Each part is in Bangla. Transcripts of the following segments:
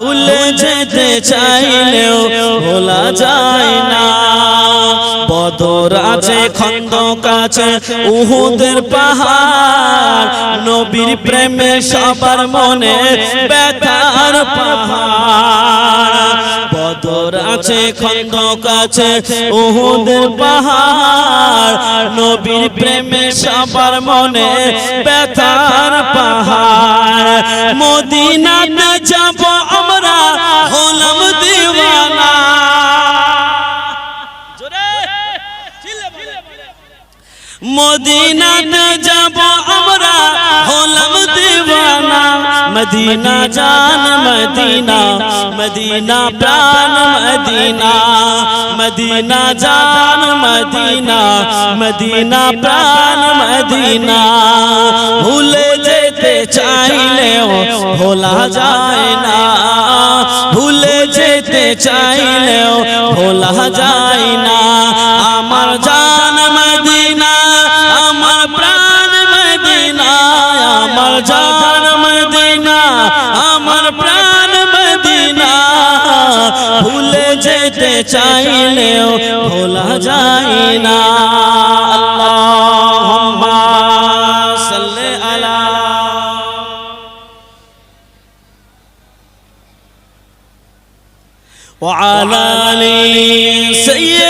ভুলে যেতে চাইলেও ভোলা যায় না। বদর আছে খন্দক কাছে উহুদের পাহাড়। নবীর প্রেমে সবার মনে ব্যথার পাহাড়। বদর আছে খন্দক কাছে উহুদের পাহাড়। নবীর প্রেমে সবার মনে ব্যথার পাহাড়। মদিনাতে মদিনাতে যাব আমরা হলাম দিওয়ানা মদিনা জান মদিনা মদিনা প্রাণ মদিনা মদিনা জান মদিনা মদিনা প্রাণ মদিনা ভুলে যেতে চাইলেও ভোলা যায় না ভুলে যেতে চাইলেও ভোলা যায় না মদিনা ভুলে যেতে চাইলেও ভোলা যায় না আল্লাহুম্মা সাল্লি আলা وعلى آل سيدنا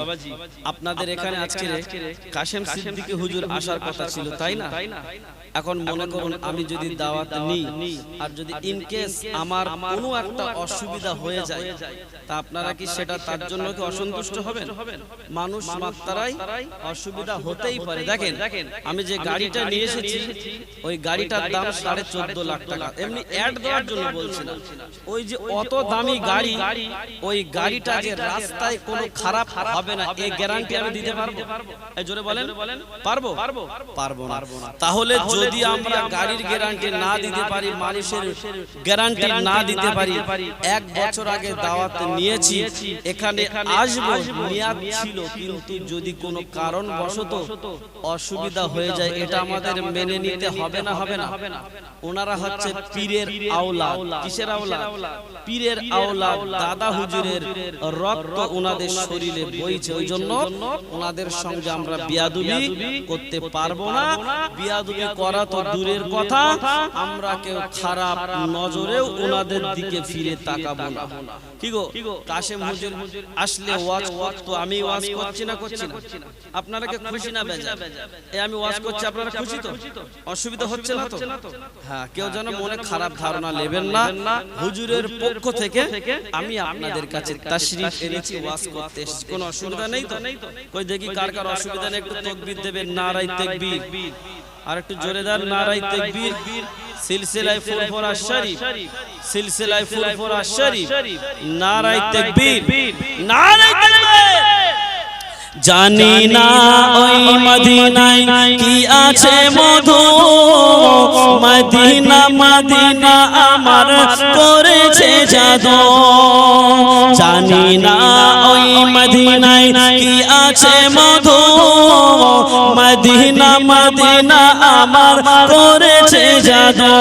বাবাজি আপনাদের এখানে আজকে কাশেম সিদ্দিকী হুজুর আসার কথা ছিল তাই না? এখন মনে করুন আমি যদি দাওয়াত নিই আর যদি ইন কেস আমার কোনো একটা অসুবিধা হয়ে যায় তা আপনারা কি সেটা তার জন্য কি অসন্তুষ্ট হবেন? মানুষ মাত্রায় অসুবিধা হতেই পারে। দেখেন আমি যে গাড়িটা নিয়ে এসেছি ওই গাড়িটার দাম সাড়ে চোদ্দ লাখ টাকা। এমনি অ্যাড দেওয়ার জন্য বলছি না ওই যে অত দামি গাড়ি ওই গাড়িটা যে রাস্তায় কোনো খারাপ হবে না এই গ্যারান্টি আমি দিতে পারব? জোরে বলেন? পারব? পারব। না। তাহলে যদি আমরা গাড়ির গ্যারান্টি না দিতে পারি মানুষের গ্যারান্টি না দিতে পারি এক বছর আগে দাওয়াত নিয়েছি এখানে আসব নিয়াত ছিল কিন্তু যদি কোনো কারণ বশত অসুবিধা হয়ে যায় এটা আমাদের মেনে নিতে হবে না হবে না। ওনারা হচ্ছে পীরের আওলা কিসের আওলা পীরের আওলা দাদা হুজুরের রক্ত ওনাদের শরীরে বইছে ওই জন্য ওনাদের সঙ্গে আমরা বিয়াদুবি করতে পারব না। বিয়াদুবি করা তো দূরের কথা। আমরা কেউ খারাপ নজরেও ওনাদের দিকে ফিরে তাকাবো না। কি গো? কাশেম হুজুর আসলে ওয়াজ করতো আমি ওয়াজ করছি না করছি না আপনারা কি খুশি না বেজা এই আমি ওয়াজ করছি আপনারা খুশি তো? অসুবিধা হচ্ছে না তো? হ্যাঁ কেউ যেন মনে খারাপ ধারণা নেবেন না হুজুরের পক্ষ থেকে আমি আপনাদের কাছে তাশরীফ এনেছি ওয়াজ করতে কোনো অসুবিধা নেই তো? কই দেখি কার কার অসুবিধা নেই একটু তাকবীর দেবেন নারাই তাকবীর আর একটু জোরে দেন নারাই তাকবীর। সিলসিলায় ফুরফুরা শরীফ সিলসিলায় ফুরফুরা আশরীফ নারাই তাকবীর। নারাই জানি না ওই মদিনায় কি আছে মধু। মদিনা মদিনা আমার করেছে জাদু। জানি না ওই মদিনায় কি আছে মধু। মদিনা মদিনা আমার করেছে জাদু।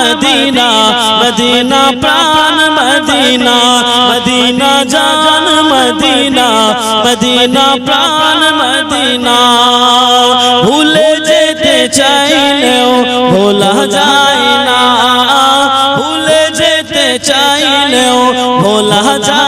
মদিনা মদিনা প্রাণ, মদিনা মদিনা জান, মদিনা মদিনা প্রাণ, মদিনা। ভুলে যেতে চাইলেও ভোলা যায় না। ভুলে যেতে চাইলেও ভোলা যায়